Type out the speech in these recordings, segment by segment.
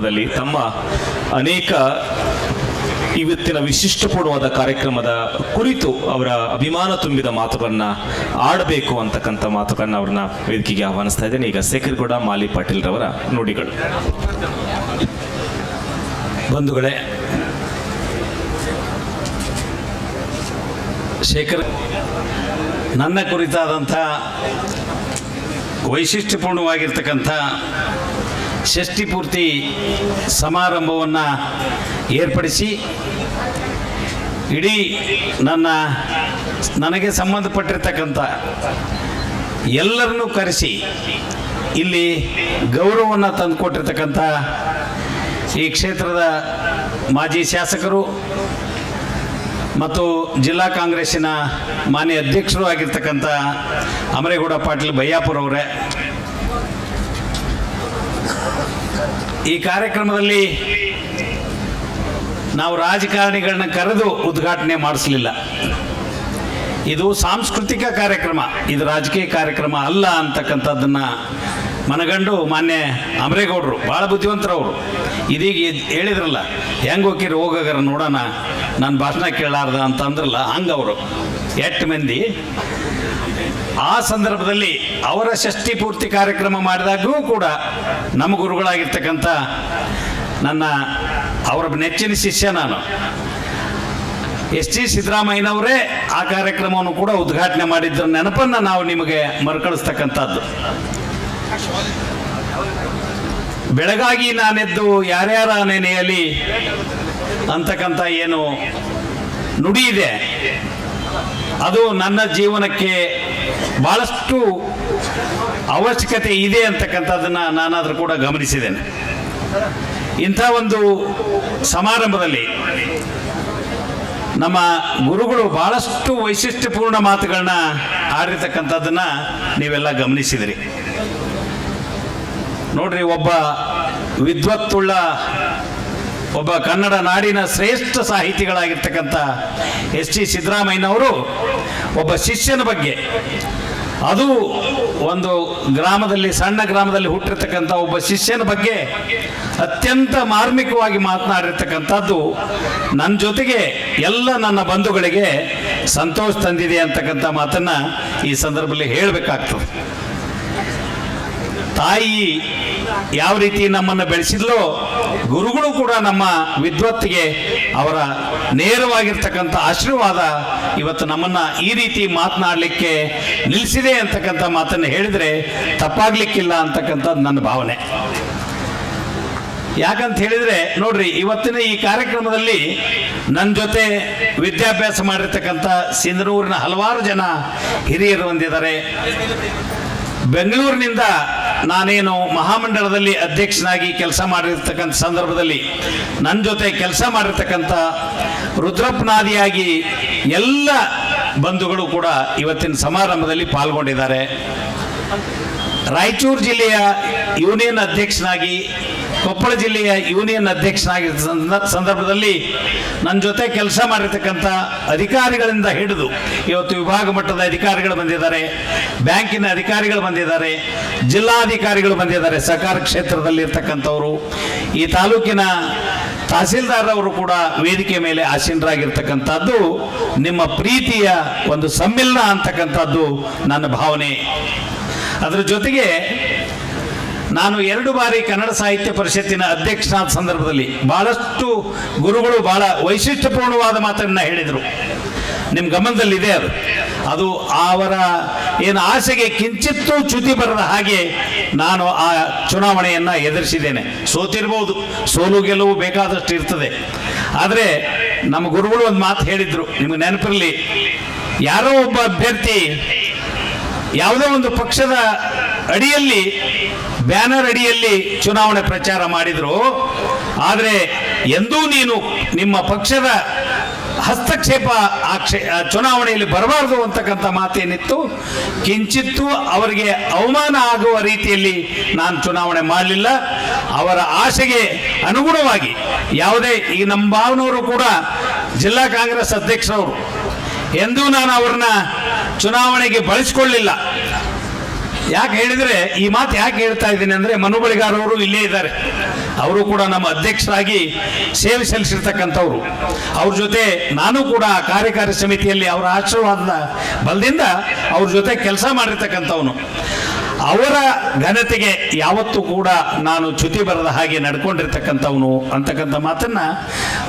ತಮ್ಮ ಅನೇಕ ಇವತ್ತಿನ ವಿಶಿಷ್ಟಪೂರ್ಣವಾದ ಕಾರ್ಯಕ್ರಮದ ಕುರಿತು ಅವರ ಅಭಿಮಾನ ತುಂಬಿದ ಮಾತುಗಳನ್ನ ಆಡಬೇಕು ಅಂತಕ್ಕಂಥ ಮಾತುಗಳನ್ನ ಅವ್ರನ್ನ ವೇದಿಕೆಗೆ ಆಹ್ವಾನಿಸ್ತಾ ಇದ್ದೇನೆ. ಈಗ ಶೇಖರ್ಗೌಡ ಮಾಲಿ ಪಾಟೀಲ್ ರವರ ನುಡಿಗಳು. ಬಂಧುಗಳೇ, ಶೇಖರ್, ನನ್ನ ಕುರಿತಾದಂಥ ವೈಶಿಷ್ಟ್ಯಪೂರ್ಣವಾಗಿರ್ತಕ್ಕಂಥ ಷಷ್ಠಿ ಪೂರ್ತಿ ಸಮಾರಂಭವನ್ನು ಏರ್ಪಡಿಸಿ ಇಡೀ ನನ್ನ ನನಗೆ ಸಂಬಂಧಪಟ್ಟಿರ್ತಕ್ಕಂಥ ಎಲ್ಲರನ್ನೂ ಕರೆಸಿ ಇಲ್ಲಿ ಗೌರವವನ್ನು ತಂದುಕೊಟ್ಟಿರ್ತಕ್ಕಂಥ ಈ ಕ್ಷೇತ್ರದ ಮಾಜಿ ಶಾಸಕರು ಮತ್ತು ಜಿಲ್ಲಾ ಕಾಂಗ್ರೆಸ್ಸಿನ ಮಾನ್ಯ ಅಧ್ಯಕ್ಷರು ಆಗಿರ್ತಕ್ಕಂಥ ಅಮರೇಗೌಡ ಪಾಟೀಲ್ ಬಯ್ಯಾಪುರ ಈ ಕಾರ್ಯಕ್ರಮದಲ್ಲಿ ನಾವು ರಾಜಕಾರಣಿಗಳನ್ನ ಕರೆದು ಉದ್ಘಾಟನೆ ಮಾಡಿಸಲಿಲ್ಲ. ಇದು ಸಾಂಸ್ಕೃತಿಕ ಕಾರ್ಯಕ್ರಮ, ಇದು ರಾಜಕೀಯ ಕಾರ್ಯಕ್ರಮ ಅಲ್ಲ ಅಂತಕ್ಕಂಥದ್ದನ್ನ ಮನಗಂಡು ಮಾನ್ಯ ಅಮರೇಗೌಡರು ಭಾಳ ಬುದ್ಧಿವಂತರವರು. ಇದೀಗ ಹೇಳಿದ್ರಲ್ಲ, ಹೆಂಗೆ ಹೋಗಿರಿ ಹೋಗಾಗರ ನೋಡೋಣ ನನ್ನ ಭಾಷಣ ಕೇಳಾರ್ದ ಅಂತ ಅಂದ್ರಲ್ಲ ಹಂಗೆ ಅವರು ಎಷ್ಟು ಮಂದಿ? ಆ ಸಂದರ್ಭದಲ್ಲಿ ಅವರ ಷಷ್ಠಿ ಪೂರ್ತಿ ಕಾರ್ಯಕ್ರಮ ಮಾಡಿದಾಗೂ ಕೂಡ ನಮ್ಮ ಗುರುಗಳಾಗಿರ್ತಕ್ಕಂಥ ನನ್ನ ಅವರ ನೆಚ್ಚಿನ ಶಿಷ್ಯ ನಾನು. ಎಸ್ ಟಿ ಸಿದ್ದರಾಮಯ್ಯನವರೇ ಆ ಕಾರ್ಯಕ್ರಮವನ್ನು ಕೂಡ ಉದ್ಘಾಟನೆ ಮಾಡಿದ್ರ ನೆನಪನ್ನು ನಾವು ನಿಮಗೆ ಮರುಕಳಿಸ್ತಕ್ಕಂಥದ್ದು. ಬೆಳಗಾಗಿ ನಾನೆದ್ದು ಯಾರ್ಯಾರ ನೆನೆಯಲಿ ಅಂತಕ್ಕಂಥ ಏನು ನುಡಿ ಇದೆ. ಅದು ನನ್ನ ಜೀವನಕ್ಕೆ ಬಹಳಷ್ಟು ಅವಶ್ಯಕತೆ ಇದೆ ಅಂತಕ್ಕಂಥದ್ದನ್ನು ನಾನಾದರೂ ಕೂಡ ಗಮನಿಸಿದ್ದೇನೆ. ಇಂಥ ಒಂದು ಸಮಾರಂಭದಲ್ಲಿ ನಮ್ಮ ಗುರುಗಳು ಬಹಳಷ್ಟು ವೈಶಿಷ್ಟ್ಯಪೂರ್ಣ ಮಾತುಗಳನ್ನ ಆಡಿರ್ತಕ್ಕಂಥದ್ದನ್ನು ನೀವೆಲ್ಲ ಗಮನಿಸಿದಿರಿ. ನೋಡ್ರಿ, ಒಬ್ಬ ವಿದ್ವತ್ತುಳ್ಳ, ಒಬ್ಬ ಕನ್ನಡ ನಾಡಿನ ಶ್ರೇಷ್ಠ ಸಾಹಿತಿಗಳಾಗಿರ್ತಕ್ಕಂಥ ಎಸ್ ಟಿ ಸಿದ್ದರಾಮಯ್ಯನವರು ಒಬ್ಬ ಶಿಷ್ಯನ ಬಗ್ಗೆ. ಅದು ಒಂದು ಗ್ರಾಮದಲ್ಲಿ, ಸಣ್ಣ ಗ್ರಾಮದಲ್ಲಿ ಹುಟ್ಟಿರ್ತಕ್ಕಂಥ ಒಬ್ಬ ಶಿಷ್ಯನ ಬಗ್ಗೆ ಅತ್ಯಂತ ಮಾರ್ಮಿಕವಾಗಿ ಮಾತನಾಡಿರ್ತಕ್ಕಂಥದ್ದು ನನ್ನ ಜೊತೆಗೆ ಎಲ್ಲ ನನ್ನ ಬಂಧುಗಳಿಗೆ ಸಂತೋಷ ತಂದಿದೆ ಅಂತಕ್ಕಂಥ ಮಾತನ್ನು ಈ ಸಂದರ್ಭದಲ್ಲಿ ಹೇಳಬೇಕಾಗ್ತದೆ. ತಾಯಿ ಯಾವ ರೀತಿ ನಮ್ಮನ್ನು ಬೆಳೆಸಿದ್ಲೋ ಗುರುಗಳು ಕೂಡ ನಮ್ಮ ವಿದ್ವತ್ತಿಗೆ ಅವರ ನೇರವಾಗಿರ್ತಕ್ಕಂಥ ಆಶೀರ್ವಾದ ಇವತ್ತು ನಮ್ಮನ್ನು ಈ ರೀತಿ ಮಾತನಾಡಲಿಕ್ಕೆ ನಿಲ್ಲಿಸಿದೆ ಅಂತಕ್ಕಂಥ ಮಾತನ್ನು ಹೇಳಿದರೆ ತಪ್ಪಾಗಲಿಕ್ಕಿಲ್ಲ ಅಂತಕ್ಕಂಥದ್ದು ನನ್ನ ಭಾವನೆ. ಯಾಕಂತ ಹೇಳಿದರೆ ನೋಡ್ರಿ, ಇವತ್ತಿನ ಈ ಕಾರ್ಯಕ್ರಮದಲ್ಲಿ ನನ್ನ ಜೊತೆ ವಿದ್ಯಾಭ್ಯಾಸ ಮಾಡಿರ್ತಕ್ಕಂಥ ಸಿಂಧನೂರಿನ ಹಲವಾರು ಜನ ಹಿರಿಯರು ಹೊಂದಿದ್ದಾರೆ ಬೆಂಗಳೂರಿನಿಂದ ನಾನೇನು ಮಹಾಮಂಡಲದಲ್ಲಿ ಅಧ್ಯಕ್ಷನಾಗಿ ಕೆಲಸ ಮಾಡಿರ್ತಕ್ಕಂಥ ಸಂದರ್ಭದಲ್ಲಿ ನನ್ನ ಜೊತೆ ಕೆಲಸ ಮಾಡಿರ್ತಕ್ಕಂಥ ರುದ್ರಪ್ಪನಾದಿಯಾಗಿ ಎಲ್ಲ ಬಂಧುಗಳು ಕೂಡ ಇವತ್ತಿನ ಸಮಾರಂಭದಲ್ಲಿ ಪಾಲ್ಗೊಂಡಿದ್ದಾರೆ. ರಾಯಚೂರು ಜಿಲ್ಲೆಯ ಯೂನಿಯನ್ ಅಧ್ಯಕ್ಷನಾಗಿ ಕೊಪ್ಪಳ ಜಿಲ್ಲೆಯ ಯೂನಿಯನ್ ಅಧ್ಯಕ್ಷನಾಗಿ ಸಂದ- ಸಂದರ್ಭದಲ್ಲಿ ನನ್ನ ಜೊತೆ ಕೆಲಸ ಮಾಡಿರ್ತಕ್ಕಂಥ ಅಧಿಕಾರಿಗಳಿಂದ ಹಿಡಿದು ಇವತ್ತು ವಿಭಾಗ ಮಟ್ಟದ ಅಧಿಕಾರಿಗಳು ಬಂದಿದ್ದಾರೆ, ಬ್ಯಾಂಕಿನ ಅಧಿಕಾರಿಗಳು ಬಂದಿದ್ದಾರೆ, ಜಿಲ್ಲಾಧಿಕಾರಿಗಳು ಬಂದಿದ್ದಾರೆ, ಸಹಕಾರ ಕ್ಷೇತ್ರದಲ್ಲಿ ಇರ್ತಕ್ಕಂಥವರು ಈ ತಾಲೂಕಿನ ತಹಸೀಲ್ದಾರ್ ಅವರು ಕೂಡ ವೇದಿಕೆ ಮೇಲೆ ಆಸೀನರಾಗಿರ್ತಕ್ಕಂಥದ್ದು ನಿಮ್ಮ ಪ್ರೀತಿಯ ಒಂದು ಸಮ್ಮಿಲನ ಅಂತಕ್ಕಂಥದ್ದು ನನ್ನ ಭಾವನೆ. ಅದರ ಜೊತೆಗೆ ನಾನು ಎರಡು ಬಾರಿ ಕನ್ನಡ ಸಾಹಿತ್ಯ ಪರಿಷತ್ತಿನ ಅಧ್ಯಕ್ಷನಾದ ಸಂದರ್ಭದಲ್ಲಿ ಬಹಳಷ್ಟು ಗುರುಗಳು ಬಹಳ ವೈಶಿಷ್ಟ್ಯಪೂರ್ಣವಾದ ಮಾತನ್ನ ಹೇಳಿದರು. ನಿಮ್ಮ ಗಮನದಲ್ಲಿದೆ ಅದು. ಅದು ಅವರ ಏನು ಆಸೆಗೆ ಕಿಂಚಿತ್ತೂ ಚ್ಯುತಿ ಬರದ ಹಾಗೆ ನಾನು ಆ ಚುನಾವಣೆಯನ್ನು ಎದುರಿಸಿದ್ದೇನೆ. ಸೋತಿರ್ಬೋದು, ಸೋಲು ಗೆಲುವು ಬೇಕಾದಷ್ಟು ಇರ್ತದೆ. ಆದರೆ ನಮ್ಮ ಗುರುಗಳು ಒಂದು ಮಾತು ಹೇಳಿದರು. ನಿಮಗೆ ನೆನಪಿರಲಿ, ಯಾರೋ ಒಬ್ಬ ಅಭ್ಯರ್ಥಿ ಯಾವುದೋ ಒಂದು ಪಕ್ಷದ ಅಡಿಯಲ್ಲಿ, ಬ್ಯಾನರ್ ಅಡಿಯಲ್ಲಿ ಚುನಾವಣೆ ಪ್ರಚಾರ ಮಾಡಿದರು. ಆದರೆ ಎಂದೂ ನೀನು ನಿಮ್ಮ ಪಕ್ಷದ ಹಸ್ತಕ್ಷೇಪ ಆ ಕ್ಷೇ ಚುನಾವಣೆಯಲ್ಲಿ ಬರಬಾರದು ಅಂತಕ್ಕಂಥ ಮಾತೇನಿತ್ತು. ಕಿಂಚಿತ್ತೂ ಅವರಿಗೆ ಅವಮಾನ ಆಗುವ ರೀತಿಯಲ್ಲಿ ನಾನು ಚುನಾವಣೆ ಮಾಡಲಿಲ್ಲ. ಅವರ ಆಸೆಗೆ ಅನುಗುಣವಾಗಿ ಯಾವುದೇ ಈ ನಮ್ಮ ಭಾವನವರು ಕೂಡ ಜಿಲ್ಲಾ ಕಾಂಗ್ರೆಸ್ ಅಧ್ಯಕ್ಷರವರು ಎಂದೂ ನಾನು ಅವ್ರನ್ನ ಚುನಾವಣೆಗೆ ಬಳಸಿಕೊಳ್ಳಿಲ್ಲ. ಯಾಕೆ ಹೇಳಿದ್ರೆ, ಈ ಮಾತು ಯಾಕೆ ಹೇಳ್ತಾ ಇದ್ದೀನಿ ಅಂದ್ರೆ ಮನು ಬಳಿಗಾರವರು ಇಲ್ಲೇ ಇದ್ದಾರೆ. ಅವರು ಕೂಡ ನಮ್ಮ ಅಧ್ಯಕ್ಷರಾಗಿ ಸೇವೆ ಸಲ್ಲಿಸಿರ್ತಕ್ಕಂಥವ್ರು. ಅವ್ರ ಜೊತೆ ನಾನು ಕೂಡ ಕಾರ್ಯಕಾರಿ ಸಮಿತಿಯಲ್ಲಿ ಅವರ ಆಶೀರ್ವಾದದ ಬಲದಿಂದ ಅವ್ರ ಜೊತೆ ಕೆಲಸ ಮಾಡಿರ್ತಕ್ಕಂಥವನು. ಅವರ ಘನತೆಗೆ ಯಾವತ್ತೂ ಕೂಡ ನಾನು ಚ್ಯುತಿ ಬರದ ಹಾಗೆ ನಡ್ಕೊಂಡಿರ್ತಕ್ಕಂಥವನು ಅಂತಕ್ಕಂಥ ಮಾತನ್ನ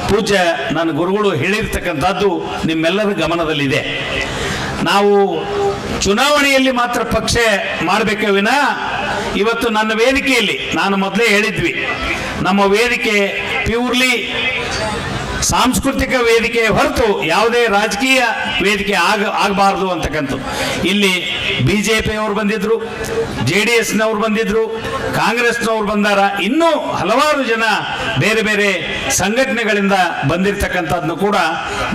ಪೂಜ್ಯ ನನ್ನ ಗುರುಗಳು ಹೇಳಿರ್ತಕ್ಕಂಥದ್ದು ನಿಮ್ಮೆಲ್ಲರ ಗಮನದಲ್ಲಿದೆ. ನಾವು ಚುನಾವಣೆಯಲ್ಲಿ ಮಾತ್ರ ಪಕ್ಷ ಮಾಡಬೇಕು ವಿನ ಇವತ್ತು ನನ್ನ ವೇದಿಕೆಯಲ್ಲಿ ನಾನು ಮೊದಲೇ ಹೇಳಿದ್ವಿ. ನಮ್ಮ ವೇದಿಕೆ ಪ್ಯೂರ್ಲಿ ಸಾಂಸ್ಕೃತಿಕ ವೇದಿಕೆ ಹೊರತು ಯಾವುದೇ ರಾಜಕೀಯ ವೇದಿಕೆ ಆಗ ಆಗಬಾರ್ದು ಅಂತಕ್ಕಂಥದ್ದು. ಇಲ್ಲಿ ಬಿ ಜೆ ಪಿಯವರು ಬಂದಿದ್ರು, ಜೆ ಡಿ ಎಸ್ನವ್ರು ಬಂದಿದ್ರು, ಕಾಂಗ್ರೆಸ್ನವ್ರು ಬಂದಾರ. ಇನ್ನೂ ಹಲವಾರು ಜನ ಬೇರೆ ಬೇರೆ ಸಂಘಟನೆಗಳಿಂದ ಬಂದಿರತಕ್ಕಂಥದ್ದನ್ನು ಕೂಡ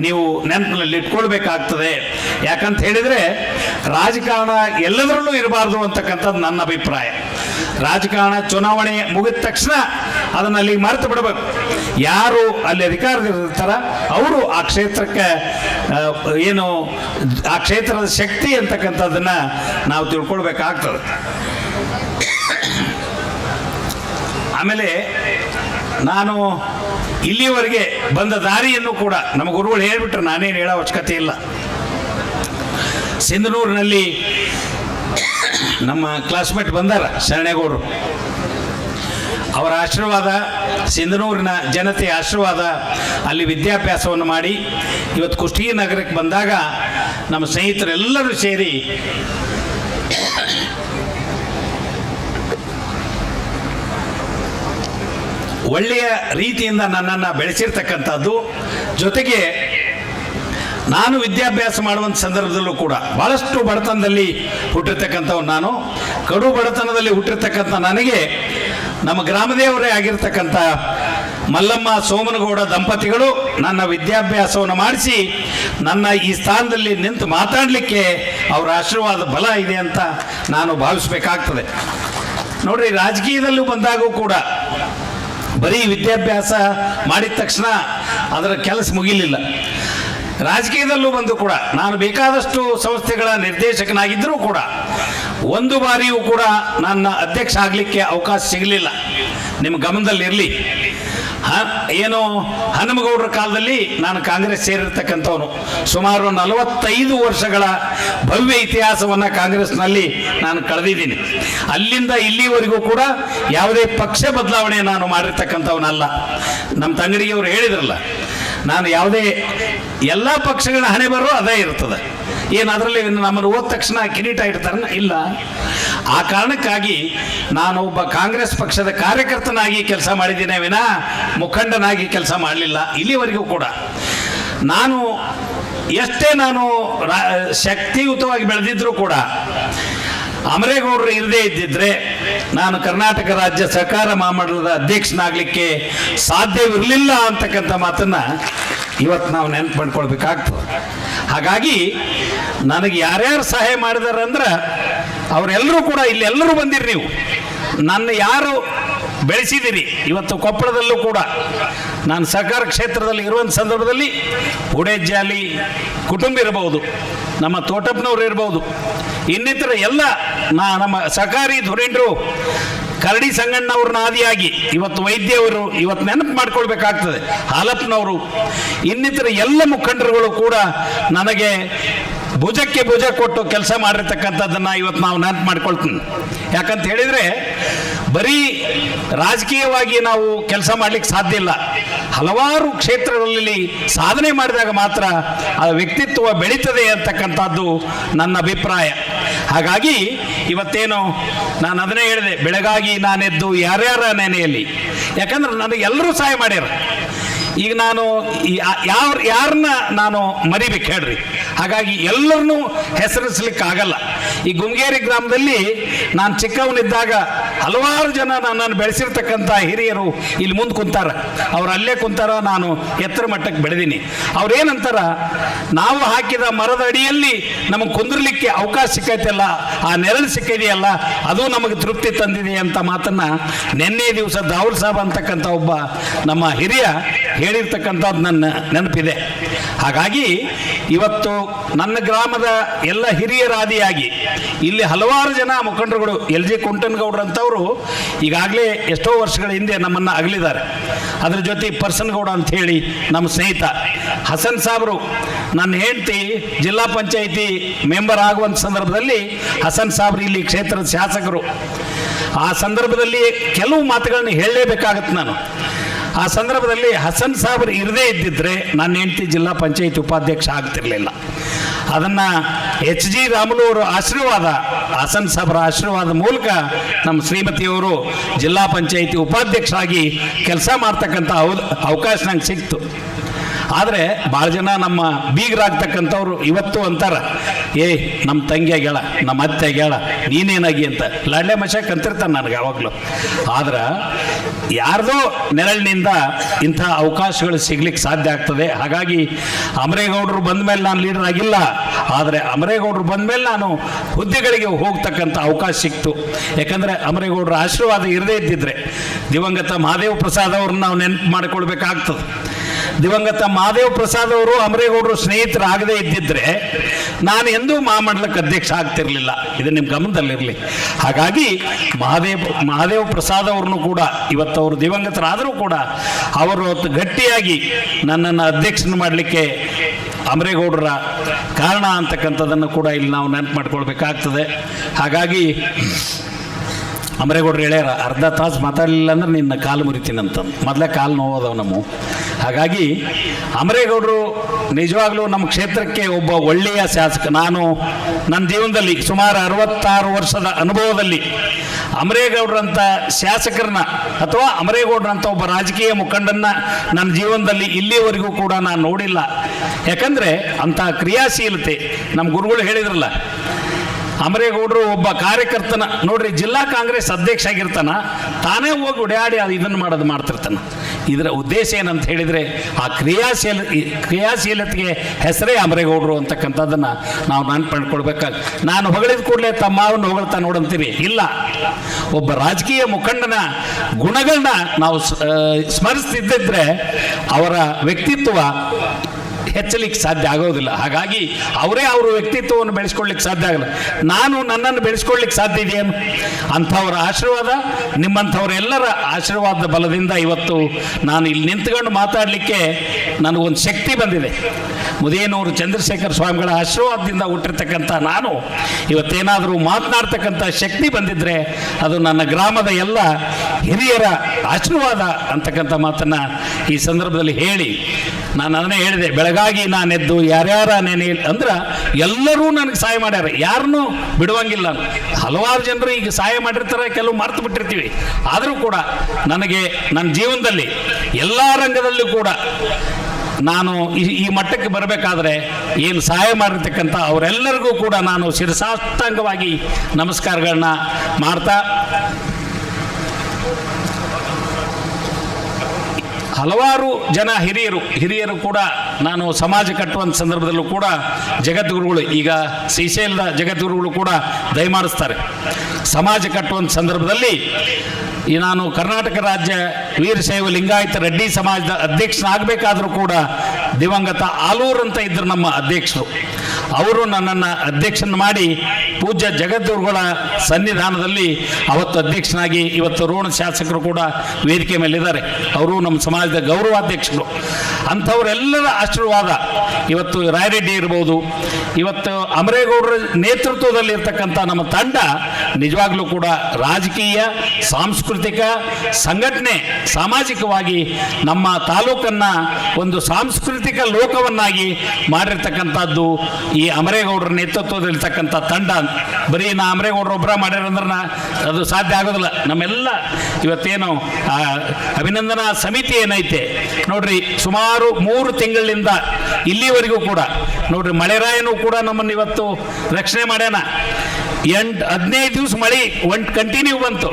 ನೀವು ನೆನಪಿನಲ್ಲಿ ಇಟ್ಕೊಳ್ಬೇಕಾಗ್ತದೆ. ಯಾಕಂತ ಹೇಳಿದ್ರೆ ರಾಜಕಾರಣ ಎಲ್ಲದರಲ್ಲೂ ಇರಬಾರ್ದು ಅಂತಕ್ಕಂಥದ್ದು ನನ್ನ ಅಭಿಪ್ರಾಯ. ರಾಜಕಾರಣ ಚುನಾವಣೆ ಮುಗಿದ ತಕ್ಷಣ ಅದನ್ನ ಅಲ್ಲಿ ಮರೆತು ಬಿಡಬೇಕು. ಯಾರು ಅಲ್ಲಿ ಅಧಿಕಾರದಲ್ಲಿರ್ತಾರ ಅವರು ಆ ಕ್ಷೇತ್ರಕ್ಕೆ ಏನು, ಆ ಕ್ಷೇತ್ರದ ಶಕ್ತಿ ಅಂತಕ್ಕಂಥದ್ದನ್ನು ನಾವು ತಿಳ್ಕೊಳ್ಬೇಕಾಗ್ತದೆ. ಆಮೇಲೆ ನಾನು ಇಲ್ಲಿವರೆಗೆ ಬಂದ ದಾರಿಯನ್ನು ಕೂಡ ನಮ್ಮ ಗುರುಗಳು ಹೇಳ್ಬಿಟ್ರೆ, ನಾನೇನು ಹೇಳೋ ಅವಶ್ಯಕತೆ ಇಲ್ಲ. ಸಿಂಧನೂರಿನಲ್ಲಿ ನಮ್ಮ ಕ್ಲಾಸ್ಮೇಟ್ ಬಂದಾರ, ಶರಣೇಗೌಡರು. ಅವರ ಆಶೀರ್ವಾದ, ಸಿಂಧನೂರಿನ ಜನತೆಯ ಆಶೀರ್ವಾದ, ಅಲ್ಲಿ ವಿದ್ಯಾಭ್ಯಾಸವನ್ನು ಮಾಡಿ, ಇವತ್ತು ಕುಷ್ಟಗಿ ನಗರಕ್ಕೆ ಬಂದಾಗ ನಮ್ಮ ಸ್ನೇಹಿತರೆಲ್ಲರೂ ಸೇರಿ ಒಳ್ಳೆಯ ರೀತಿಯಿಂದ ನನ್ನನ್ನು ಬೆಳೆಸಿರ್ತಕ್ಕಂಥದ್ದು. ಜೊತೆಗೆ ನಾನು ವಿದ್ಯಾಭ್ಯಾಸ ಮಾಡುವಂಥ ಸಂದರ್ಭದಲ್ಲೂ ಕೂಡ ಬಹಳಷ್ಟು ಬಡತನದಲ್ಲಿ ಹುಟ್ಟಿರ್ತಕ್ಕಂಥವ್ನು ನಾನು. ಕಡು ಬಡತನದಲ್ಲಿ ಹುಟ್ಟಿರ್ತಕ್ಕಂಥ ನನಗೆ ನಮ್ಮ ಗ್ರಾಮದೇವರೇ ಆಗಿರ್ತಕ್ಕಂಥ ಮಲ್ಲಮ್ಮ, ಸೋಮನಗೌಡ ದಂಪತಿಗಳು ನನ್ನ ವಿದ್ಯಾಭ್ಯಾಸವನ್ನು ಮಾಡಿಸಿ ನನ್ನ ಈ ಸ್ಥಾನದಲ್ಲಿ ನಿಂತು ಮಾತಾಡಲಿಕ್ಕೆ ಅವರ ಆಶೀರ್ವಾದ ಬಲ ಇದೆ ಅಂತ ನಾನು ಭಾವಿಸಬೇಕಾಗ್ತದೆ. ನೋಡ್ರಿ, ರಾಜಕೀಯದಲ್ಲೂ ಬಂದಾಗೂ ಕೂಡ ಬರೀ ವಿದ್ಯಾಭ್ಯಾಸ ಮಾಡಿದ ತಕ್ಷಣ ಅದರ ಕೆಲಸ ಮುಗಿಲಿಲ್ಲ. ರಾಜಕೀಯದಲ್ಲೂ ಬಂದು ಕೂಡ ನಾನು ಬೇಕಾದಷ್ಟು ಸಂಸ್ಥೆಗಳ ನಿರ್ದೇಶಕನಾಗಿದ್ದರೂ ಕೂಡ ಒಂದು ಬಾರಿಯೂ ಕೂಡ ನನ್ನ ಅಧ್ಯಕ್ಷ ಆಗಲಿಕ್ಕೆ ಅವಕಾಶ ಸಿಗಲಿಲ್ಲ. ನಿಮ್ಮ ಗಮನದಲ್ಲಿರಲಿ. ಏನು ಹನುಮಗೌಡರ ಕಾಲದಲ್ಲಿ ನಾನು ಕಾಂಗ್ರೆಸ್ ಸೇರಿರ್ತಕ್ಕಂಥವನು. ಸುಮಾರು ನಲವತ್ತೈದು ವರ್ಷಗಳ ಭವ್ಯ ಇತಿಹಾಸವನ್ನು ಕಾಂಗ್ರೆಸ್ನಲ್ಲಿ ನಾನು ಕಳೆದಿದ್ದೀನಿ. ಅಲ್ಲಿಂದ ಇಲ್ಲಿವರೆಗೂ ಕೂಡ ಯಾವುದೇ ಪಕ್ಷ ಬದಲಾವಣೆ ನಾನು ಮಾಡಿರ್ತಕ್ಕಂಥವನಲ್ಲ. ನಮ್ಮ ತಂಗಡಿಗೆಯವರು ಹೇಳಿದ್ರಲ್ಲ ನಾನು ಯಾವುದೇ ಎಲ್ಲ ಪಕ್ಷಗಳ ಹಣೆ ಬರೋ ಅದೇ ಇರ್ತದೆ. ಏನು ಅದರಲ್ಲಿ ನಮ್ಮನ್ನು ಓದ ತಕ್ಷಣ ಕಿರೀಟ ಇಡ್ತಾರ ಇಲ್ಲ. ಆ ಕಾರಣಕ್ಕಾಗಿ ನಾನು ಒಬ್ಬ ಕಾಂಗ್ರೆಸ್ ಪಕ್ಷದ ಕಾರ್ಯಕರ್ತನಾಗಿ ಕೆಲಸ ಮಾಡಿದ್ದೇನೆ ವಿನ, ಮುಖಂಡನಾಗಿ ಕೆಲಸ ಮಾಡಲಿಲ್ಲ, ಇಲ್ಲಿವರೆಗೂ ಕೂಡ. ನಾನು ಎಷ್ಟೇ ನಾನು ಶಕ್ತಿಯುತವಾಗಿ ಬೆಳೆದಿದ್ರೂ ಕೂಡ ಅಮರೇಗೌಡರು ಇಲ್ಲದೇ ಇದ್ದಿದ್ರೆ ನಾನು ಕರ್ನಾಟಕ ರಾಜ್ಯ ಸಹಕಾರ ಮಹಾಮಂಡಲದ ಅಧ್ಯಕ್ಷನಾಗಲಿಕ್ಕೆ ಸಾಧ್ಯವಿರಲಿಲ್ಲ ಅಂತಕ್ಕಂಥ ಮಾತನ್ನ ಇವತ್ತು ನಾವು ನೆನಪು ಮಾಡ್ಕೊಳ್ಬೇಕಾಗ್ತದೆ. ಹಾಗಾಗಿ ನನಗೆ ಯಾರ್ಯಾರು ಸಹಾಯ ಮಾಡಿದಾರೆ ಅಂದ್ರೆ ಅವರೆಲ್ಲರೂ ಕೂಡ ಇಲ್ಲಿ ಎಲ್ಲರೂ ಬಂದಿರಿ ನೀವು. ನನ್ನ ಯಾರು ಬೆಳೆಸಿದ್ದೀರಿ ಇವತ್ತು ಕೊಪ್ಪಳದಲ್ಲೂ ಕೂಡ. ನಾನು ಸಹಕಾರ ಕ್ಷೇತ್ರದಲ್ಲಿ ಇರುವಂಥ ಸಂದರ್ಭದಲ್ಲಿ ಜಾಲಿ ಕುಟುಂಬ ಇರಬಹುದು ನಮ್ಮ ತೋಟಪ್ಪನವ್ರು ಇರಬಹುದು ಇನ್ನಿತರ ಎಲ್ಲ ನಾ ನಮ್ಮ ಸಹಕಾರಿ ಧುರೀಣರು ಕರಡಿ ಸಂಗಣ್ಣವ್ರನ್ನ ಆದಿಯಾಗಿ ಇವತ್ತು ವೈದ್ಯವರು ಇವತ್ತು ನೆನಪು ಮಾಡ್ಕೊಳ್ಬೇಕಾಗ್ತದೆ. ಹಾಲಪ್ಪನವರು, ಇನ್ನಿತರ ಎಲ್ಲ ಮುಖಂಡರುಗಳು ಕೂಡ ನನಗೆ ಭುಜಕ್ಕೆ ಭುಜ ಕೊಟ್ಟು ಕೆಲಸ ಮಾಡಿರ್ತಕ್ಕಂಥದ್ದನ್ನು ಇವತ್ತು ನಾವು ನೆನಪು ಮಾಡ್ಕೊಳ್ತೀನಿ. ಯಾಕಂತ ಹೇಳಿದ್ರೆ ಬರೀ ರಾಜಕೀಯವಾಗಿ ನಾವು ಕೆಲಸ ಮಾಡಲಿಕ್ಕೆ ಸಾಧ್ಯ ಇಲ್ಲ. ಹಲವಾರು ಕ್ಷೇತ್ರಗಳಲ್ಲಿ ಸಾಧನೆ ಮಾಡಿದಾಗ ಮಾತ್ರ ಆ ವ್ಯಕ್ತಿತ್ವ ಬೆಳೀತದೆ ಅಂತಕ್ಕಂಥದ್ದು ನನ್ನ ಅಭಿಪ್ರಾಯ. ಹಾಗಾಗಿ ಇವತ್ತೇನು ನಾನು ಅದನ್ನೇ ಹೇಳಿದೆ, ಬೆಳಗಾಗಿ ನಾನೆದ್ದು ಯಾರ್ಯಾರ ನೆನೆಯಲ್ಲಿ. ಯಾಕಂದ್ರೆ ನನಗೆ ಎಲ್ಲರೂ ಸಹಾಯ ಮಾಡ್ಯಾರ. ಈಗ ನಾನು ಯಾವ ಯಾರನ್ನ ನಾನು ಮರಿಬೇಕು ಹೇಳ್ರಿ. ಹಾಗಾಗಿ ಎಲ್ಲರನ್ನೂ ಹೆಸರಿಸ್ಲಿಕ್ಕೆ ಆಗಲ್ಲ ಈ ಗುಂಗೇರಿ ಗ್ರಾಮದಲ್ಲಿ ನಾನು ಚಿಕ್ಕವನಿದ್ದಾಗ ಹಲವಾರು ಜನ ನನ್ನನ್ನು ಬೆಳೆಸಿರ್ತಕ್ಕಂಥ ಹಿರಿಯರು ಇಲ್ಲಿ ಮುಂದೆ ಕುಂತಾರ. ಅವ್ರು ಅಲ್ಲೇ ಕುಂತಾರ, ನಾನು ಎತ್ತರ ಮಟ್ಟಕ್ಕೆ ಬೆಳೆದೀನಿ. ಅವ್ರೇನಂತಾರ ನಾವು ಹಾಕಿದ ಮರದ ಅಡಿಯಲ್ಲಿ ನಮಗೆ ಕುಂದಿರ್ಲಿಕ್ಕೆ ಅವಕಾಶ ಸಿಕ್ಕೈತಲ್ಲ, ಆ ನೆರಳು ಸಿಕ್ಕಿದೆಯಲ್ಲ, ಅದು ನಮಗೆ ತೃಪ್ತಿ ತಂದಿದೆ ಅಂತ ಮಾತನ್ನ ನಿನ್ನೆ ದಿವಸ ದಾವಲ್ ಸಾಬ್ ಅಂತಕ್ಕಂಥ ಒಬ್ಬ ನಮ್ಮ ಹಿರಿಯ ಹೇಳಿರ್ತಕ್ಕಂಥದ್ದು ನನ್ನ ನೆನಪಿದೆ. ಹಾಗಾಗಿ ಇವತ್ತು ನನ್ನ ಗ್ರಾಮದ ಎಲ್ಲ ಹಿರಿಯರಾದಿಯಾಗಿ ಇಲ್ಲಿ ಹಲವಾರು ಜನ ಮುಖಂಡರುಗಳು ಎಲ್ ಜಿ ಕುಂಟನಗೌಡ್ರಂಥವರು ಈಗಾಗಲೇ ಎಷ್ಟೋ ವರ್ಷಗಳ ಹಿಂದೆ ನಮ್ಮನ್ನು ಅಗಲಿದ್ದಾರೆ. ಅದರ ಜೊತೆ ಪರ್ಸನ್ಗೌಡ ಅಂತ ಹೇಳಿ ನಮ್ಮ ಸ್ನೇಹಿತ ಹಸನ್ ಸಾಬ್ರು. ನನ್ನ ಹೆಂಡತಿ, ಜಿಲ್ಲಾ ಪಂಚಾಯಿತಿ ಮೆಂಬರ್ ಆಗುವಂಥ ಸಂದರ್ಭದಲ್ಲಿ ಹಸನ್ ಸಾಬ್ರು ಇಲ್ಲಿ ಕ್ಷೇತ್ರದ ಶಾಸಕರು. ಆ ಸಂದರ್ಭದಲ್ಲಿ ಕೆಲವು ಮಾತುಗಳನ್ನು ಹೇಳಲೇಬೇಕಾಗತ್ತೆ ನಾನು. ಆ ಸಂದರ್ಭದಲ್ಲಿ ಹಸನ್ ಸಾಬ್ರು ಇರದೇ ಇದ್ದಿದ್ರೆ ನನ್ನ ಹೆಂಡತಿ ಜಿಲ್ಲಾ ಪಂಚಾಯತ್ ಉಪಾಧ್ಯಕ್ಷ ಆಗ್ತಿರಲಿಲ್ಲ. ಅದನ್ನು ಎಚ್ ಜಿ ರಾಮುಲು ಅವರ ಆಶೀರ್ವಾದ, ಹಸನ್ ಸಾಬ್ರ ಆಶೀರ್ವಾದ ಮೂಲಕ ನಮ್ಮ ಶ್ರೀಮತಿಯವರು ಜಿಲ್ಲಾ ಪಂಚಾಯಿತಿ ಉಪಾಧ್ಯಕ್ಷರಾಗಿ ಕೆಲಸ ಮಾಡ್ತಕ್ಕಂಥ ಅವ- ಅವಕಾಶ ನಂಗೆ ಸಿಕ್ತು. ಆದರೆ ಭಾಳ ಜನ ನಮ್ಮ ಬೀಗರಾಗ್ತಕ್ಕಂಥವ್ರು ಇವತ್ತು ಅಂತಾರ ಏಯ್ ನಮ್ಮ ತಂಗಿ ಆಗ್ಯಾಳ ನಮ್ಮ ಅತ್ತೆ ಆಗ್ಯಾಳ, ನೀನೇನಾಗಿ? ಅಂತ. ಲಾಡ್ಲೆ ಮಶಾಕ್ ಅಂತಿರ್ತಾನೆ ನನಗೆ ಯಾವಾಗಲೂ. ಆದ್ರೆ ಯಾರ್ದೋ ನೆರಳಿನಿಂದ ಇಂಥ ಅವಕಾಶಗಳು ಸಿಗ್ಲಿಕ್ಕೆ ಸಾಧ್ಯ ಆಗ್ತದೆ. ಹಾಗಾಗಿ ಅಮರೇಗೌಡರು ಬಂದ ಮೇಲೆ ನಾನು ಲೀಡರ್ ಆಗಿಲ್ಲ. ಆದರೆ ಅಮರೇಗೌಡರು ಬಂದ ಮೇಲೆ ನಾನು ಹುದ್ದೆಗಳಿಗೆ ಹೋಗ್ತಕ್ಕಂಥ ಅವಕಾಶ ಸಿಕ್ತು. ಯಾಕಂದರೆ ಅಮರೇಗೌಡರ ಆಶೀರ್ವಾದ ಇರದೇ ಇದ್ದಿದ್ರೆ ದಿವಂಗತ ಮಹಾದೇವ ಪ್ರಸಾದ್ ಅವ್ರನ್ನ ನಾವು ನೆನಪು ಮಾಡಿಕೊಳ್ಬೇಕಾಗ್ತದೆ. ದಿವಂಗತ ಮಹಾದೇವ್ ಪ್ರಸಾದ್ ಅವರು ಅಮರೇಗೌಡರು ಸ್ನೇಹಿತರಾಗದೇ ಇದ್ದಿದ್ರೆ ನಾನು ಎಂದೂ ಮಹಾಮಂಡಲಕ್ಕೆ ಅಧ್ಯಕ್ಷ ಆಗ್ತಿರ್ಲಿಲ್ಲ. ಇದು ನಿಮ್ಮ ಗಮನದಲ್ಲಿರಲಿ. ಹಾಗಾಗಿ ಮಹಾದೇವ್ ಮಹಾದೇವ್ ಪ್ರಸಾದ್ ಅವ್ರನ್ನು ಕೂಡ, ಇವತ್ತು ಅವರು ದಿವಂಗತರಾದರೂ ಕೂಡ ಅವರು ಗಟ್ಟಿಯಾಗಿ ನನ್ನನ್ನು ಅಧ್ಯಕ್ಷನ ಮಾಡಲಿಕ್ಕೆ ಅಮರೇಗೌಡರ ಕಾರಣ ಅಂತಕ್ಕಂಥದ್ದನ್ನು ಕೂಡ ಇಲ್ಲಿ ನಾವು ನೆನಪು ಮಾಡ್ಕೊಳ್ಬೇಕಾಗ್ತದೆ. ಹಾಗಾಗಿ ಅಮರೇಗೌಡ್ರು ಹೇಳ್ಯಾರ, ಅರ್ಧ ತಾಸು ಮಾತಾಡಲಿಲ್ಲ ಅಂದ್ರೆ ನಿನ್ನ ಕಾಲು ಮುರಿತೀನಿ ಅಂತಂದು. ಮೊದಲೇ ಕಾಲು ನೋವದವು ನಮ್ಮ ಹಾಗಾಗಿ ಅಮರೇಗೌಡರು ನಿಜವಾಗ್ಲೂ ನಮ್ಮ ಕ್ಷೇತ್ರಕ್ಕೆ ಒಬ್ಬ ಒಳ್ಳೆಯ ಶಾಸಕ. ನಾನು ನನ್ನ ಜೀವನದಲ್ಲಿ ಸುಮಾರು ಅರವತ್ತಾರು ವರ್ಷದ ಅನುಭವದಲ್ಲಿ ಅಮರೇಗೌಡರಂಥ ಶಾಸಕರನ್ನ ಅಥವಾ ಅಮರೇಗೌಡರಂಥ ಒಬ್ಬ ರಾಜಕೀಯ ಮುಖಂಡನ್ನ ನನ್ನ ಜೀವನದಲ್ಲಿ ಇಲ್ಲಿಯವರೆಗೂ ಕೂಡ ನಾನು ನೋಡಿಲ್ಲ. ಯಾಕಂದರೆ ಅಂಥ ಕ್ರಿಯಾಶೀಲತೆ ನಮ್ಮ ಗುರುಗಳು ಹೇಳಿದ್ರಲ್ಲ, ಅಮರೇಗೌಡರು ಒಬ್ಬ ಕಾರ್ಯಕರ್ತನ. ನೋಡ್ರಿ, ಜಿಲ್ಲಾ ಕಾಂಗ್ರೆಸ್ ಅಧ್ಯಕ್ಷ ಆಗಿರ್ತಾನ, ತಾನೇ ಹೋಗಿ ಓಡಾಡಿ ಅದು ಇದನ್ನು ಮಾಡೋದು ಮಾಡ್ತಿರ್ತಾನ. ಇದರ ಉದ್ದೇಶ ಏನಂತ ಹೇಳಿದರೆ ಆ ಕ್ರಿಯಾಶೀಲ ಕ್ರಿಯಾಶೀಲತೆಗೆ ಹೆಸರೇ ಅಮರೇಗೌಡರು ಅಂತಕ್ಕಂಥದ್ದನ್ನು ನಾವು ನೆನ್ಪಡ್ಕೊಳ್ಬೇಕಾಗ ನಾನು ಹೊಗಳಿದ ಕೂಡಲೇ ತಮ್ಮ ಅವನು ಹೊಗಳ್ತಾ ನೋಡಂತೀವಿ. ಇಲ್ಲ. ಒಬ್ಬ ರಾಜಕೀಯ ಮುಖಂಡನ ಗುಣಗಳನ್ನ ನಾವು ಸ್- ಆ, ಸ್ಮರಿಸ್ತಿದ್ದಿದ್ರೆ ಅವರ ವ್ಯಕ್ತಿತ್ವ ಹೆಚ್ಚಲಿಕ್ಕೆ ಸಾಧ್ಯ ಆಗೋದಿಲ್ಲ. ಹಾಗಾಗಿ ಅವರೇ ಅವರ ವ್ಯಕ್ತಿತ್ವವನ್ನು ಬೆಳೆಸ್ಕೊಳ್ಳಿಕ್ಕೆ ಸಾಧ್ಯ ಆಗಲ್ಲ. ನಾನು ನನ್ನನ್ನು ಬೆಳೆಸ್ಕೊಳ್ಳಿಕ್ಕೆ ಸಾಧ್ಯ ಇದೆಯೇನು ಅಂಥವರ ಆಶೀರ್ವಾದ ನಿಮ್ಮಂಥವರೆಲ್ಲರ ಆಶೀರ್ವಾದದ ಬಲದಿಂದ ಇವತ್ತು ನಾನು ಇಲ್ಲಿ ನಿಂತ್ಕೊಂಡು ಮಾತಾಡಲಿಕ್ಕೆ ನನಗೊಂದು ಶಕ್ತಿ ಬಂದಿದೆ. ಮುದೇನೂರು ಚಂದ್ರಶೇಖರ್ ಸ್ವಾಮಿಗಳ ಆಶೀರ್ವಾದದಿಂದ ಹುಟ್ಟಿರ್ತಕ್ಕಂಥ ನಾನು, ಇವತ್ತೇನಾದರೂ ಮಾತನಾಡ್ತಕ್ಕಂಥ ಶಕ್ತಿ ಬಂದಿದ್ದರೆ ಅದು ನನ್ನ ಗ್ರಾಮದ ಎಲ್ಲ ಹಿರಿಯರ ಆಶೀರ್ವಾದ ಅಂತಕ್ಕಂಥ ಮಾತನ್ನು ಈ ಸಂದರ್ಭದಲ್ಲಿ ಹೇಳಿ ನಾನು ಅದನ್ನೇ ಹೇಳಿದೆ. ಬೆಳಗಾಗಿ ನಾನೆದ್ದು ಯಾರ್ಯಾರ ನೆನೆ ಅಂದ್ರೆ ಎಲ್ಲರೂ ನನಗೆ ಸಹಾಯ ಮಾಡ್ಯಾರ. ಯಾರನ್ನೂ ಬಿಡುವಂಗಿಲ್ಲ. ಹಲವಾರು ಜನರು ಈಗ ಸಹಾಯ ಮಾಡಿರ್ತಾರೆ, ಕೆಲವು ಮರ್ತು ಬಿಟ್ಟಿರ್ತೀವಿ. ಆದರೂ ಕೂಡ ನನಗೆ ನನ್ನ ಜೀವನದಲ್ಲಿ ಎಲ್ಲ ರಂಗದಲ್ಲೂ ಕೂಡ ನಾನು ಈ ಮಟ್ಟಕ್ಕೆ ಬರಬೇಕಾದ್ರೆ ಏನು ಸಹಾಯ ಮಾಡಿರ್ತಕ್ಕಂಥ ಅವರೆಲ್ಲರಿಗೂ ಕೂಡ ನಾನು ಶಿರಸಾಷ್ಟಾಂಗವಾಗಿ ನಮಸ್ಕಾರಗಳನ್ನ ಮಾಡ್ತಾ ಹಲವಾರು ಜನ ಹಿರಿಯರು ಹಿರಿಯರು ಕೂಡ ನಾನು ಸಮಾಜ ಕಟ್ಟುವಂಥ ಸಂದರ್ಭದಲ್ಲೂ ಕೂಡ ಜಗದ್ಗುರುಗಳು, ಈಗ ಶ್ರೀಶೈಲದ ಜಗದ್ಗುರುಗಳು ಕೂಡ ದಯಮಾಡಿಸ್ತಾರೆ ಸಮಾಜ ಕಟ್ಟುವಂಥ ಸಂದರ್ಭದಲ್ಲಿ ಈ ನಾನು ಕರ್ನಾಟಕ ರಾಜ್ಯ ವೀರಶೈವ ಲಿಂಗಾಯತ ರೆಡ್ಡಿ ಸಮಾಜದ ಅಧ್ಯಕ್ಷನಾಗಬೇಕಾದರೂ ಕೂಡ ದಿವಂಗತ ಆಲೂರು ಅಂತ ಇದ್ದರು ನಮ್ಮ ಅಧ್ಯಕ್ಷರು. ಅವರು ನನ್ನನ್ನು ಅಧ್ಯಕ್ಷನ ಮಾಡಿ ಪೂಜ್ಯ ಜಗದ್ಗುರುಗಳ ಸನ್ನಿಧಾನದಲ್ಲಿ ಅವತ್ತು ಅಧ್ಯಕ್ಷನಾಗಿ ಇವತ್ತು ರೋಣ ಶಾಸಕರು ಕೂಡ ವೇದಿಕೆ ಮೇಲಿದ್ದಾರೆ. ಅವರು ನಮ್ಮ ಸಮಾಜದ ಗೌರವಾಧ್ಯಕ್ಷರು. ಅಂಥವರೆಲ್ಲರ ಆಶೀರ್ವಾದ ಇವತ್ತು ರಾಯರೆಡ್ಡಿ ಇರ್ಬೋದು, ಇವತ್ತು ಅಮರೇಗೌಡರ ನೇತೃತ್ವದಲ್ಲಿ ಇರ್ತಕ್ಕಂಥ ನಮ್ಮ ತಂಡ ನಿಜವಾಗ್ಲೂ ಕೂಡ ರಾಜಕೀಯ, ಸಾಂಸ್ಕೃತಿಕ, ಸಂಘಟನೆ, ಸಾಮಾಜಿಕವಾಗಿ ನಮ್ಮ ತಾಲೂಕನ್ನು ಒಂದು ಸಾಂಸ್ಕೃತಿಕ ಲೋಕವನ್ನಾಗಿ ಮಾಡಿರ್ತಕ್ಕಂಥದ್ದು ಈ ಅಮರೇಗೌಡರ ನೇತೃತ್ವದಲ್ಲಿರ್ತಕ್ಕಂಥ ತಂಡ, ಬರೀ ನಾ ಅಮರೇಗೌಡರು ಒಬ್ಬರ ಮಾಡ್ಯಾರಂದ್ರೆ ಅದು ಸಾಧ್ಯ ಆಗೋದಿಲ್ಲ. ನಮ್ಮೆಲ್ಲ ಇವತ್ತೇನು ಅಭಿನಂದನಾ ಸಮಿತಿ ಏನೈತೆ, ನೋಡ್ರಿ ಸುಮಾರು ಮೂರು ತಿಂಗಳಿಂದ ಇಲ್ಲಿವರೆಗೂ ಕೂಡ, ನೋಡ್ರಿ ಮಳೆರಾಯನು ಕೂಡ ನಮ್ಮನ್ನು ಇವತ್ತು ರಕ್ಷಣೆ ಮಾಡ್ಯಾನ. ಎಂಟು, ಹದಿನೈದು ದಿವಸ ಮಳೆ ಒಂಟು ಕಂಟಿನ್ಯೂ ಬಂತು.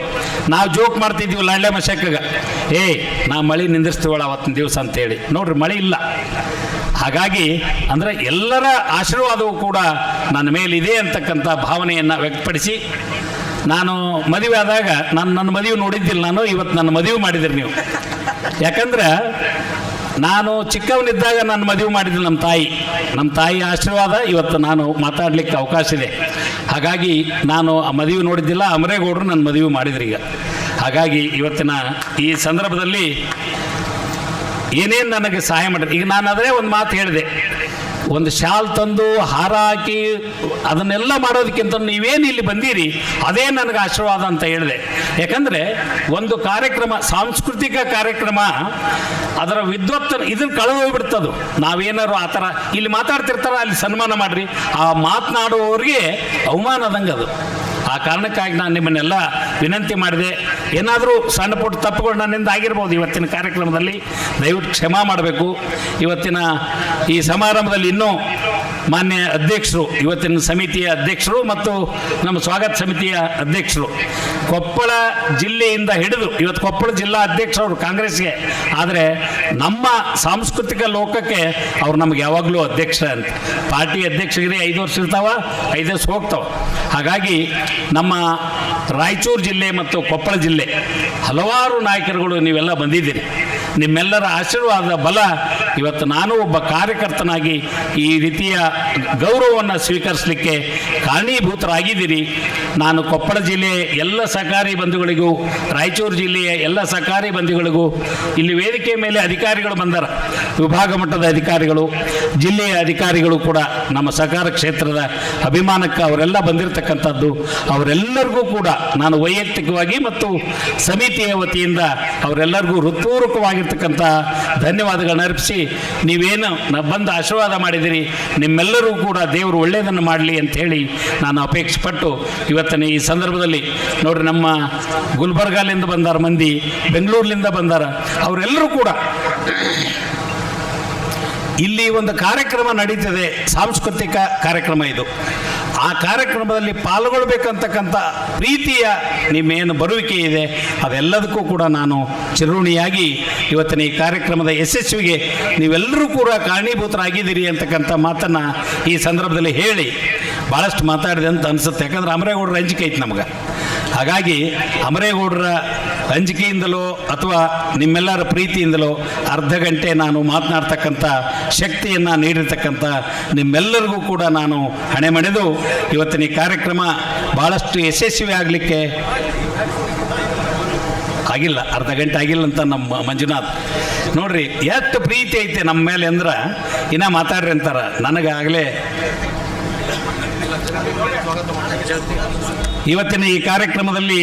ನಾವು ಜೋಕ್ ಮಾಡ್ತಿದ್ದೀವಿ ಲಾಂಡ್ಲೆ ಮಶಕ್ಕಾಗ. ಏ, ನಾ ಮಳೆ ನಿಂದಿರ್ಸ್ತೀವಳ ಅವತ್ತಿನ ದಿವಸ ಅಂತೇಳಿ. ನೋಡ್ರಿ ಮಳೆ ಇಲ್ಲ. ಹಾಗಾಗಿ ಅಂದರೆ ಎಲ್ಲರ ಆಶೀರ್ವಾದವೂ ಕೂಡ ನನ್ನ ಮೇಲಿದೆ ಅಂತಕ್ಕಂಥ ಭಾವನೆಯನ್ನು ವ್ಯಕ್ತಪಡಿಸಿ ನಾನು ಮದುವೆ ಆದಾಗ ನಾನು ನನ್ನ ಮದುವೆ ನೋಡಿದ್ದಿಲ್ಲ ನಾನು, ಇವತ್ತು ನನ್ನ ಮದುವೆ ಮಾಡಿದ್ರಿ ನೀವು. ಯಾಕಂದ್ರೆ ನಾನು ಚಿಕ್ಕವನಿದ್ದಾಗ ನನ್ನ ಮದುವೆ ಮಾಡಿದ್ದು ನಮ್ಮ ತಾಯಿ. ನಮ್ಮ ತಾಯಿ ಆಶೀರ್ವಾದ, ಇವತ್ತು ನಾನು ಮಾತಾಡಲಿಕ್ಕೆ ಅವಕಾಶ ಇದೆ. ಹಾಗಾಗಿ ನಾನು ಆ ಮದುವೆ ನೋಡಿದ್ದಿಲ್ಲ, ಅಮರೇಗೌಡರು ನನ್ನ ಮದುವೆ ಮಾಡಿದ್ರೀಗ ಹಾಗಾಗಿ ಇವತ್ತಿನ ಈ ಸಂದರ್ಭದಲ್ಲಿ ಏನೇನು ನನಗೆ ಸಹಾಯ ಮಾಡಿದ್ರು? ಈಗ ನಾನು ಅದೇ ಒಂದು ಮಾತು ಹೇಳಿದೆ. ಒಂದು ಶಾಲ್ ತಂದು, ಹಾರ ಹಾಕಿ, ಅದನ್ನೆಲ್ಲ ಮಾಡೋದಕ್ಕಿಂತ ನೀವೇನು ಇಲ್ಲಿ ಬಂದೀರಿ? ಅದೇ ನನಗೆ ಆಶೀರ್ವಾದ ಅಂತ ಹೇಳಿದೆ. ಯಾಕಂದರೆ ಒಂದು ಕಾರ್ಯಕ್ರಮ, ಸಾಂಸ್ಕೃತಿಕ ಕಾರ್ಯಕ್ರಮ, ಅದರ ವಿದ್ವತ್ ಇದನ್ನು ಕಳೆದು ಹೋಗ್ಬಿಡ್ತದು ನಾವೇನಾದ್ರು ಆ ಥರ, ಇಲ್ಲಿ ಮಾತಾಡ್ತಿರ್ತಾರ? ಅಲ್ಲಿ ಸನ್ಮಾನ ಮಾಡಿರಿ. ಆ ಮಾತನಾಡುವವರಿಗೆ ಅವಮಾನದಂಗೆ ಅದು. ಆ ಕಾರಣಕ್ಕಾಗಿ ನಾನು ನಿಮ್ಮನ್ನೆಲ್ಲ ವಿನಂತಿ ಮಾಡಿದೆ. ಏನಾದರೂ ಸಣ್ಣ ಪುಟ್ಟ ತಪ್ಪುಗಳು ನನ್ನಿಂದ ಆಗಿರ್ಬೋದು ಇವತ್ತಿನ ಕಾರ್ಯಕ್ರಮದಲ್ಲಿ. ದಯವಿಟ್ಟು ಕ್ಷಮಾ ಮಾಡಬೇಕು. ಇವತ್ತಿನ ಈ ಸಮಾರಂಭದಲ್ಲಿ ಇನ್ನೂ ಮಾನ್ಯ ಅಧ್ಯಕ್ಷರು, ಇವತ್ತಿನ ಸಮಿತಿಯ ಅಧ್ಯಕ್ಷರು ಮತ್ತು ನಮ್ಮ ಸ್ವಾಗತ ಸಮಿತಿಯ ಅಧ್ಯಕ್ಷರು. ಕೊಪ್ಪಳ ಜಿಲ್ಲೆಯಿಂದ ಹಿಡಿದು, ಇವತ್ತು ಕೊಪ್ಪಳ ಜಿಲ್ಲಾ ಅಧ್ಯಕ್ಷರು ಕಾಂಗ್ರೆಸ್ಗೆ. ಆದರೆ ನಮ್ಮ ಸಾಂಸ್ಕೃತಿಕ ಲೋಕಕ್ಕೆ ಅವ್ರು ನಮ್ಗೆ ಯಾವಾಗಲೂ ಅಧ್ಯಕ್ಷ ಅಂತ. ಪಾರ್ಟಿ ಅಧ್ಯಕ್ಷರಿಗೆ ಐದು ವರ್ಷ ಇರ್ತಾವ, ಐದು ವರ್ಷ ಹೋಗ್ತಾವ. ಹಾಗಾಗಿ ನಮ್ಮ ರಾಯಚೂರು ಜಿಲ್ಲೆ ಮತ್ತು ಕೊಪ್ಪಳ ಜಿಲ್ಲೆ ಹಲವಾರು ನಾಯಕರುಗಳು ನೀವೆಲ್ಲ ಬಂದಿದ್ದೀರಿ. ನಿಮ್ಮೆಲ್ಲರ ಆಶೀರ್ವಾದ ಬಲ. ಇವತ್ತು ನಾನು ಒಬ್ಬ ಕಾರ್ಯಕರ್ತನಾಗಿ ಈ ರೀತಿಯ ಗೌರವವನ್ನು ಸ್ವೀಕರಿಸಲಿಕ್ಕೆ ಕಾರಣೀಭೂತರಾಗಿದ್ದೀರಿ. ನಾನು ಕೊಪ್ಪಳ ಜಿಲ್ಲೆಯ ಎಲ್ಲ ಸಹಕಾರಿ ಬಂಧುಗಳಿಗೂ, ರಾಯಚೂರು ಜಿಲ್ಲೆಯ ಎಲ್ಲ ಸಹಕಾರಿ ಬಂಧುಗಳಿಗೂ, ಇಲ್ಲಿ ವೇದಿಕೆ ಮೇಲೆ ಅಧಿಕಾರಿಗಳು ಬಂದರ, ವಿಭಾಗ ಮಟ್ಟದ ಅಧಿಕಾರಿಗಳು, ಜಿಲ್ಲೆಯ ಅಧಿಕಾರಿಗಳು ಕೂಡ ನಮ್ಮ ಸಹಕಾರ ಕ್ಷೇತ್ರದ ಅಭಿಮಾನಕ್ಕೆ ಅವರೆಲ್ಲ ಬಂದಿರತಕ್ಕಂಥದ್ದು. ಅವರೆಲ್ಲರಿಗೂ ಕೂಡ ನಾನು ವೈಯಕ್ತಿಕವಾಗಿ ಮತ್ತು ಸಮಿತಿಯ ವತಿಯಿಂದ ಅವರೆಲ್ಲರಿಗೂ ಹೃತ್ಪೂರ್ವಕವಾಗಿರ್ತಕ್ಕಂಥ ಧನ್ಯವಾದಗಳನ್ನ ಅರ್ಪಿಸಿ ನೀವೇನು ಬಂದು ಆಶೀರ್ವಾದ ಮಾಡಿದಿರಿ, ನಿಮ್ಮೆಲ್ಲರೂ ಕೂಡ ದೇವರು ಒಳ್ಳೆಯದನ್ನು ಮಾಡಲಿ ಅಂತ ಹೇಳಿ ನಾನು ಅಪೇಕ್ಷೆ ಪಟ್ಟು ಇವತ್ತಿನ ಈ ಸಂದರ್ಭದಲ್ಲಿ ನೋಡ್ರಿ ನಮ್ಮ ಗುಲ್ಬರ್ಗಾಲಿಂದ ಬಂದಾರ ಮಂದಿ ಬೆಂಗಳೂರಿನಿಂದ ಬಂದಾರ, ಅವರೆಲ್ಲರೂ ಕೂಡ ಇಲ್ಲಿ ಒಂದು ಕಾರ್ಯಕ್ರಮ ನಡೀತದೆ, ಸಾಂಸ್ಕೃತಿಕ ಕಾರ್ಯಕ್ರಮ ಇದು. ಆ ಕಾರ್ಯಕ್ರಮದಲ್ಲಿ ಪಾಲ್ಗೊಳ್ಬೇಕಂತಕ್ಕಂಥ ಪ್ರೀತಿಯ ನಿಮ್ಮೇನು ಬರುವಿಕೆ ಇದೆ, ಅದೆಲ್ಲದಕ್ಕೂ ಕೂಡ ನಾನು ಚಿರುಣಿಯಾಗಿ ಇವತ್ತಿನ ಈ ಕಾರ್ಯಕ್ರಮದ ಯಶಸ್ವಿಗೆ ನೀವೆಲ್ಲರೂ ಕೂಡ ಕಾರಣೀಭೂತರಾಗಿದ್ದೀರಿ ಅಂತಕ್ಕಂಥ ಮಾತನ್ನು ಈ ಸಂದರ್ಭದಲ್ಲಿ ಹೇಳಿ ಭಾಳಷ್ಟು ಮಾತಾಡಿದೆ ಅಂತ ಅನಿಸುತ್ತೆ. ಯಾಕಂದ್ರೆ ಅಮರೇಗೌಡರ ಅಂಜಿಕೆ ಐತೆ ನಮ್ಗೆ. ಹಾಗಾಗಿ ಅಮರೇಗೌಡರ ಅಂಜಿಕೆಯಿಂದಲೋ ಅಥವಾ ನಿಮ್ಮೆಲ್ಲರ ಪ್ರೀತಿಯಿಂದಲೋ ಅರ್ಧ ಗಂಟೆ ನಾನು ಮಾತನಾಡ್ತಕ್ಕಂಥ ಶಕ್ತಿಯನ್ನು ನೀಡಿರ್ತಕ್ಕಂಥ ನಿಮ್ಮೆಲ್ಲರಿಗೂ ಕೂಡ ನಾನು ಹಣೆ ಮಣಿದು ಇವತ್ತಿನ ಈ ಕಾರ್ಯಕ್ರಮ ಭಾಳಷ್ಟು ಯಶಸ್ವಿ ಆಗಲಿಕ್ಕೆ ಆಗಿಲ್ಲ. ಅರ್ಧ ಗಂಟೆ ಆಗಿಲ್ಲ ಅಂತ ನಮ್ಮ ಮಂಜುನಾಥ್. ನೋಡ್ರಿ, ಎಷ್ಟು ಪ್ರೀತಿ ಐತೆ ನಮ್ಮ ಮೇಲೆ ಅಂದ್ರೆ, ಇನ್ನ ಮಾತಾಡ್ರಿ ಅಂತಾರ. ನನಗಾಗಲೇ ಇವತ್ತಿನ ಈ ಕಾರ್ಯಕ್ರಮದಲ್ಲಿ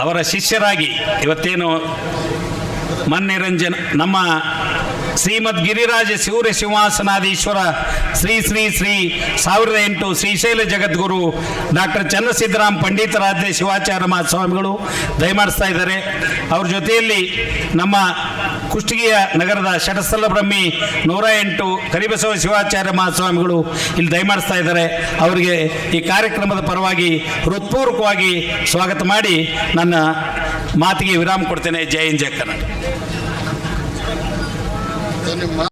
ಅವರ ಶಿಷ್ಯರಾಗಿ ಇವತ್ತೇನು ಮನ್ನಿರಂಜನ್ ನಮ್ಮ ಶ್ರೀಮದ್ ಗಿರಿರಾಜ ಶಿವರ ಸಿಂಹಾಸನಾದೀಶ್ವರ ಶ್ರೀ ಶ್ರೀ ಶ್ರೀ ಸಾವಿರದ ಎಂಟು ಶ್ರೀಶೈಲ ಜಗದ್ಗುರು ಡಾಕ್ಟರ್ ಚನ್ನಸಿದ್ದರಾಮ್ ಪಂಡಿತರಾಧ್ಯ ಶಿವಾಚಾರ್ಯ ಮಹಾಸ್ವಾಮಿಗಳು ದಯಮಾಡಿಸ್ತಾ ಇದ್ದಾರೆ. ಅವ್ರ ಜೊತೆಯಲ್ಲಿ ನಮ್ಮ ಕುಷ್ಟಗಿಯ ನಗರದ ಶಟಸ್ಥಲ ಬ್ರಹ್ಮಿ ನೂರ ಎಂಟು ಕರಿಬಸವ ಶಿವಾಚಾರ್ಯ ಮಹಾಸ್ವಾಮಿಗಳು ಇಲ್ಲಿ ದಯಮಾಡಿಸ್ತಾ ಇದ್ದಾರೆ. ಅವರಿಗೆ ಈ ಕಾರ್ಯಕ್ರಮದ ಪರವಾಗಿ ಹೃತ್ಪೂರ್ವಕವಾಗಿ ಸ್ವಾಗತ ಮಾಡಿ ನನ್ನ ಮಾತಿಗೆ ವಿರಾಮ ಕೊಡ್ತೇನೆ. ಜೈ ಹಿಂದ್ ಕರ್ನಾಟಕ.